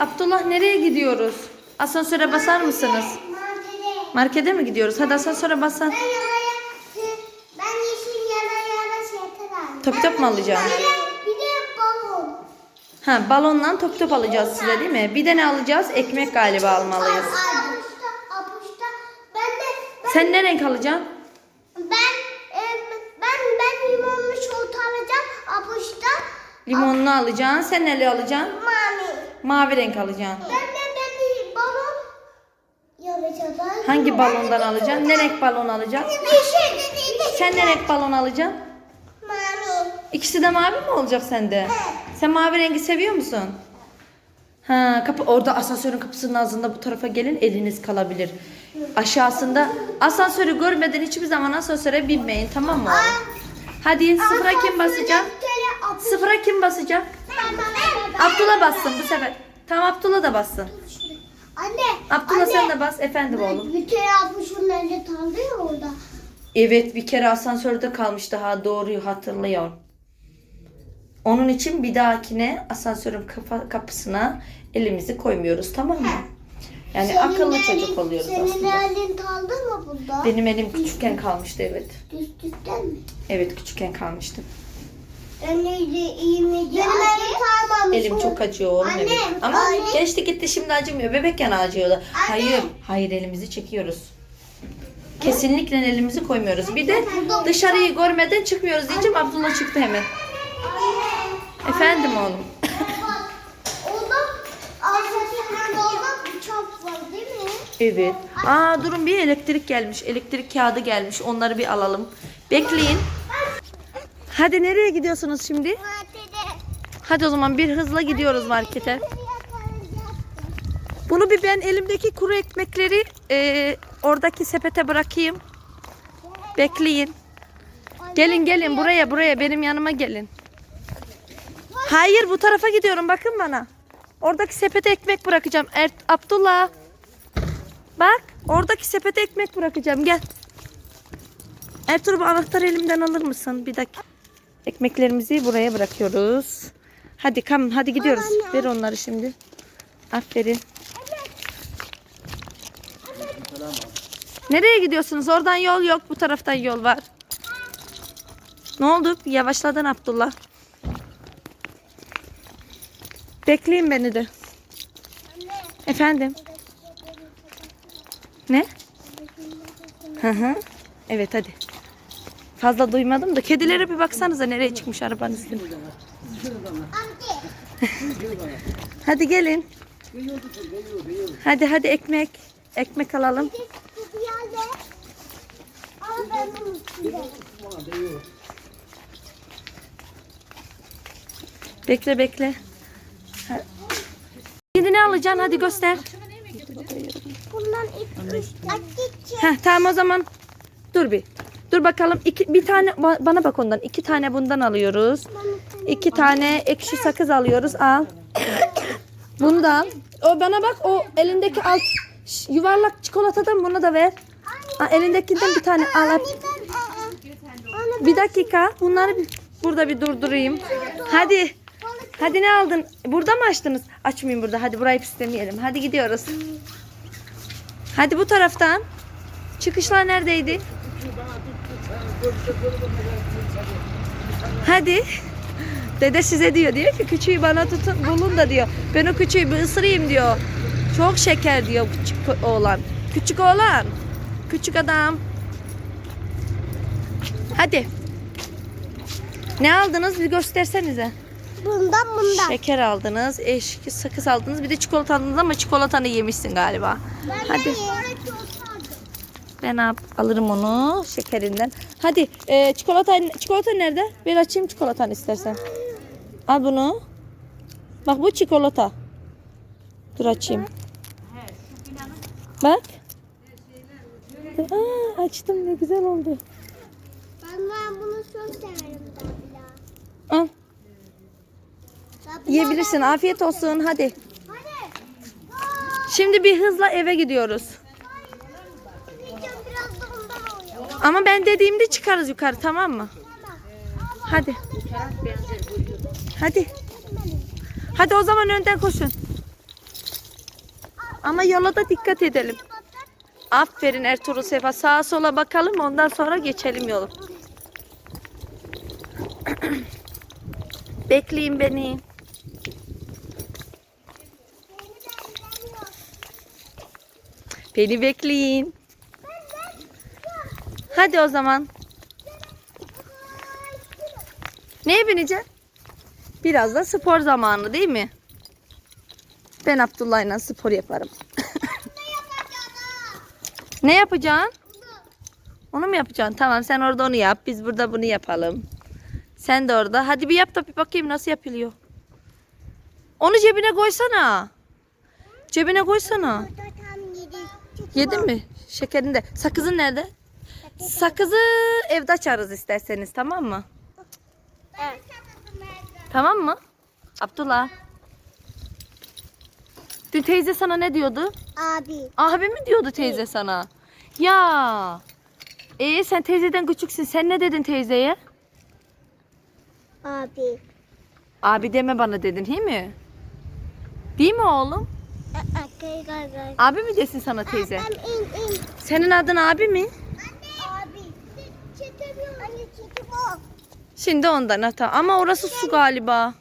Abdullah nereye gidiyoruz? Asansöre basar mısınız? Markete. Markete mi gidiyoruz? Hadi asansöre basın. Ben yaraya, ben yeşil yara yara şeytan aldım. Top top mu alacaksın? Bir de, bir de balon. Ha balonla top top alacağız size değil mi? Bir de ne alacağız? Ekmek galiba almalıyız. Apuçta, apuçta. Ben de, ben, Sen ne renk alacaksın? ben, e, ben, ben limonlu şort alacağım. Apuçta Limonlu alacaksın. Sen neli alacaksın? Mavi renk alacaksın. Ben ben de balon yapacağım. Hangi balondan alacaksın? Ne renk balon alacaksın? Yeşil. Sen ne renk balon alacaksın? Mami. İkisi de mavi mi olacak sende? Sen mavi rengi seviyor musun? Ha, kapı orada asansörün kapısının ağzında bu tarafa gelin eliniz kalabilir. Aşağısında asansörü görmeden hiçbir zaman asansöre binmeyin tamam mı? Hadi sıfıra kim basacak? Sıfıra kim basacak? Abdullah bassın bu sefer. Tamam Abdullah da bassın. Anne. Abdullah anne. sen de bas efendim oğlum. Bir kere yapmışım bence kaldı ya orada. Evet bir kere asansörde kalmış daha doğruyu hatırlıyor. Onun için bir dahakine asansörün kafa, kapısına elimizi koymuyoruz tamam mı? Yani Senin akıllı de çocuk elin- oluyoruz senin aslında. elin kaldı mı burada? Benim elim küçükken kalmıştı evet. Düzlükten mi? Evet küçükken kalmıştı. Elim kalmamış. Elim çok acıyor oğlum Anne, evet. Ama anne. geçti gitti şimdi acımıyor. Bebekken acıyordu. Hayır, hayır elimizi çekiyoruz. Kesinlikle elimizi koymuyoruz. Bir de dışarıyı görmeden çıkmıyoruz diyeceğim. Abdullah çıktı hemen. Efendim oğlum. Evet. Aa durun bir elektrik gelmiş. Elektrik kağıdı gelmiş. Onları bir alalım. Bekleyin. Hadi nereye gidiyorsunuz şimdi? Markete. Hadi o zaman bir hızla gidiyoruz markete. Bunu bir ben elimdeki kuru ekmekleri e, oradaki sepete bırakayım. Bekleyin. Gelin gelin buraya buraya benim yanıma gelin. Hayır bu tarafa gidiyorum bakın bana. Oradaki sepete ekmek bırakacağım. Er, Abdullah. Bak oradaki sepete ekmek bırakacağım gel. Ertuğrul bu anahtarı elimden alır mısın? Bir dakika. Ekmeklerimizi buraya bırakıyoruz. Hadi kam hadi gidiyoruz. Ver onları şimdi. Aferin. Nereye gidiyorsunuz? Oradan yol yok. Bu taraftan yol var. Ne oldu? Yavaşladın Abdullah. Bekleyin beni de. Efendim? Ne? Hı hı. Evet hadi. Fazla duymadım da kedilere bir baksanıza nereye çıkmış arabanın üstüne. Hadi gelin. Hadi hadi ekmek. Ekmek alalım. Bekle bekle. Şimdi ne alacaksın? Hadi göster. Bundan ilk. Heh, tamam o zaman. Dur bir. Dur bakalım. İki, bir tane ba- bana bak ondan. İki tane bundan alıyoruz. İki tane ekşi sakız alıyoruz. Al. Bunu da. O bana bak. O elindeki alt Şş, yuvarlak çikolatadan bunu da ver. Ha, elindekinden bir tane al. Bir dakika. Bunları bir, burada bir durdurayım. Hadi. Hadi ne aldın? Burada mı açtınız? Açmayayım burada. Hadi burayı pislemeyelim. Hadi gidiyoruz. Hadi bu taraftan. Çıkışlar neredeydi? Hadi. Dede size diyor. Diyor ki küçüğü bana tutun bulun da diyor. Ben o küçüğü bir ısırayım diyor. Çok şeker diyor küçük oğlan. Küçük oğlan. Küçük adam. Hadi. Ne aldınız bir göstersenize. Bundan bundan. Şeker aldınız, eşki sakız aldınız, bir de çikolata aldınız ama çikolatanı yemişsin galiba. Hadi ben al- alırım onu şekerinden. Hadi e, çikolata çikolata nerede? Ver açayım çikolatanı istersen. Al bunu. Bak bu çikolata. Dur açayım. Bak. Aa, açtım ne güzel oldu. Ben, ben bunu çok severim Dabla. Al. Yiyebilirsin. Afiyet olsun. Hadi. Hadi. Şimdi bir hızla eve gidiyoruz. Yiyeceğim biraz da ondan alayım. Ama ben dediğimde çıkarız yukarı tamam mı? Hadi. Hadi. Hadi o zaman önden koşun. Ama yola da dikkat edelim. Aferin Ertuğrul Sefa. Sağa sola bakalım ondan sonra geçelim yolu. Bekleyin beni. Beni bekleyin. Hadi o zaman. Neye bineceksin? Biraz da spor zamanı değil mi? Ben Abdullah'la spor yaparım. ne yapacaksın? Onu mu yapacaksın? Tamam sen orada onu yap. Biz burada bunu yapalım. Sen de orada. Hadi bir yap da bir bakayım nasıl yapılıyor. Onu cebine koysana. Cebine koysana. Yedin mi? Şekerini de. Sakızın nerede? Sakızı evde açarız isterseniz tamam mı? Evet. Tamam mı? Abdullah. Dün teyze sana ne diyordu? Abi. Abi mi diyordu teyze sana? Ya. Ee sen teyzeden küçüksün. Sen ne dedin teyzeye? Abi. Abi deme bana dedin değil mi? Değil mi oğlum? Gel gel gel. Abi mi desin sana teyze? Senin adın abi mi? Anne. Abi. Çekemiyorum. Anne çekim o. Şimdi ondan hata. Ama orası su galiba.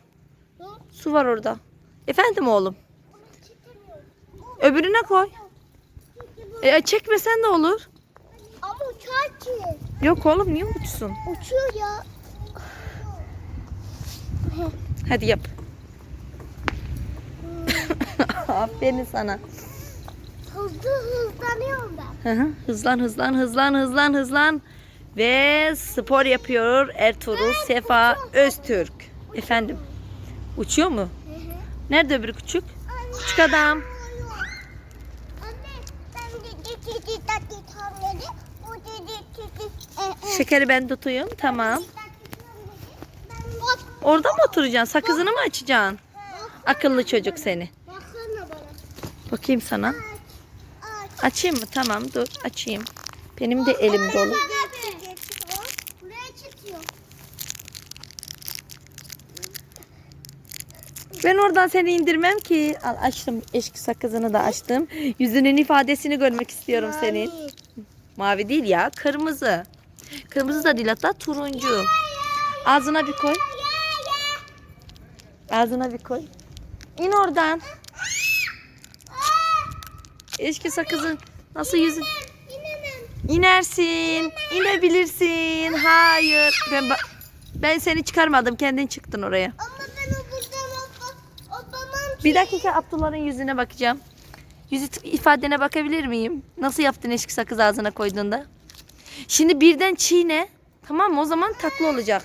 Su var orada. Efendim oğlum. Öbürüne koy. E, çekmesen de olur. Ama uçar ki. Yok oğlum niye uçsun? Uçuyor ya. Hadi yap. Aferin sana. Hızlı hızlanıyorum ben. Hı hı. Hızlan hızlan hızlan hızlan hızlan. Ve spor yapıyor Ertuğrul Sefa Öztürk. Efendim. Uçuyor mu? Nerede öbürü küçük? Küçük adam. Anne dedi dedi. e, e. Şekeri ben tutayım. Tamam. Orada mı oturacaksın? Sakızını mı açacaksın? Akıllı çocuk seni. Bakayım sana. Aç. Açayım mı? Tamam dur açayım. Benim de elim dolu. Buraya çıkıyor. Ben oradan seni indirmem ki. Al açtım eşki sakızını da açtım. Yüzünün ifadesini görmek istiyorum senin. Mavi. Mavi değil ya kırmızı. Kırmızı da değil hatta turuncu. Ağzına bir koy. Ağzına bir koy. İn oradan. Eşki sakızın nasıl yüzün? İnersin. İnebilirsin. Hayır. Ben ben seni çıkarmadım. Kendin çıktın oraya. Bir dakika Abdullah'ın yüzüne bakacağım. Yüzü t- ifadene bakabilir miyim? Nasıl yaptın eşki sakız ağzına koyduğunda? Şimdi birden çiğne. Tamam mı? O zaman tatlı olacak.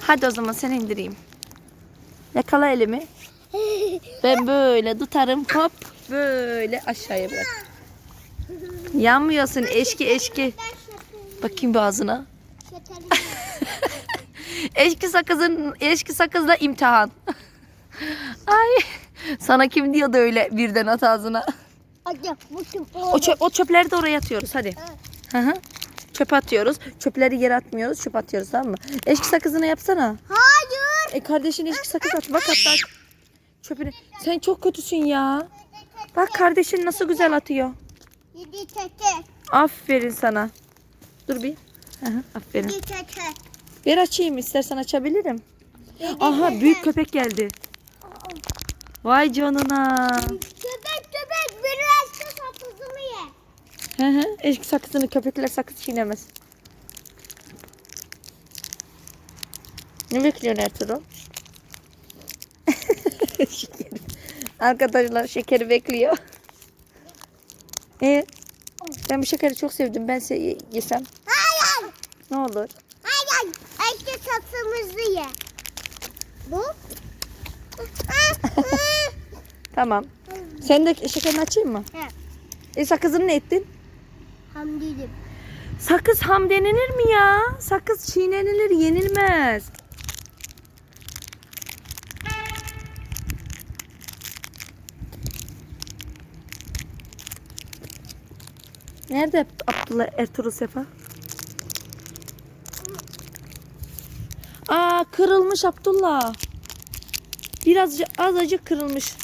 Hadi o zaman seni indireyim. Yakala elimi. Ben böyle tutarım hop böyle aşağıya bırak. Yanmıyorsun eşki eşki. Bakayım bir ağzına. Eşki sakızın eşki sakızla imtihan. Ay sana kim diyordu öyle birden at ağzına. Hadi bu kim? O, çöp, o çöpleri de oraya atıyoruz hadi. Hı hı. Çöpe atıyoruz. Çöpleri yere atmıyoruz. Çöp atıyoruz tamam mı? Eşki sakızını yapsana. Hayır. E kardeşin eşki sakız at. Bak hatta çöpünü. Sen çok kötüsün ya. Bak kardeşin nasıl güzel atıyor. Yedi tete. Aferin sana. Dur bir. Hı hı, aferin. Yedi tete. Bir açayım istersen açabilirim. Aha büyük köpek geldi. Vay canına. Köpek köpek biraz da sapızımı ye. Hı hı. Eşki sakızını köpekler sakız çiğnemez. Ne bekliyorsun Ertuğrul? Şekeri. Arkadaşlar şekeri bekliyor. Ee, ben bu şekeri çok sevdim. Ben size yesem Hayır. ne olur? Hayır. Eski sapımızı ye. Bu? Tamam. Sen de şekerini açayım mı? He. E sakızını ne ettin? Hamdilim. Sakız ham denilir mi ya? Sakız çiğnenilir, yenilmez. Nerede Abdullah Ertuğrul Sefa? Aa kırılmış Abdullah. Biraz azıcık kırılmış.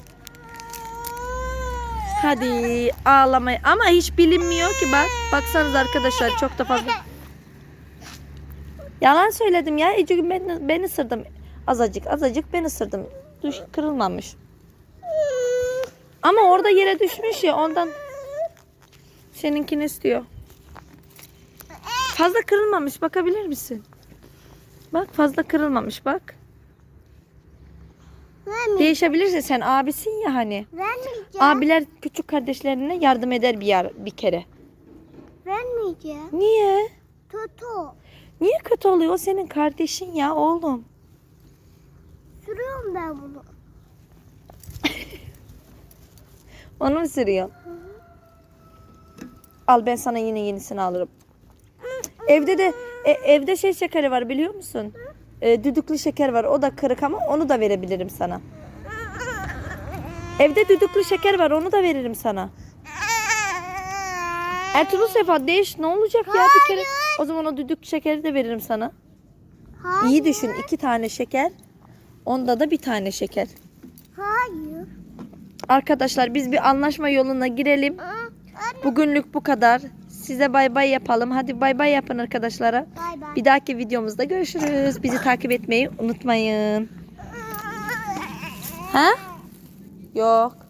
Hadi ağlamayı ama hiç bilinmiyor ki bak. Baksanız arkadaşlar çok da fazla. Yalan söyledim ya. Ece ben, ben ısırdım. Azıcık azıcık ben ısırdım. Düş, kırılmamış. Ama orada yere düşmüş ya ondan. Seninkini istiyor. Fazla kırılmamış bakabilir misin? Bak fazla kırılmamış bak. Değişebilirsin sen abisin ya hani. Vermeyeceğim. Abiler küçük kardeşlerine yardım eder bir yer, bir kere. Vermeyeceğim. Niye? Tutu. Niye kötü oluyor? O senin kardeşin ya oğlum. Sürüyorum ben bunu. Onu mu sürüyor? Al ben sana yine yenisini alırım. Evde de e, evde şey şekeri var biliyor musun? E, düdüklü şeker var. O da kırık ama onu da verebilirim sana. Evde düdüklü şeker var. Onu da veririm sana. Ertuğrul Sefa değiş ne olacak ya bir kere. O zaman o düdüklü şekeri de veririm sana. Hayır. İyi düşün. iki tane şeker. Onda da bir tane şeker. Hayır. Arkadaşlar biz bir anlaşma yoluna girelim. Bugünlük bu kadar. Size bay bay yapalım. Hadi bay bay yapın arkadaşlara. Bay bay. Bir dahaki videomuzda görüşürüz. Bizi takip etmeyi unutmayın. Ha? Yok.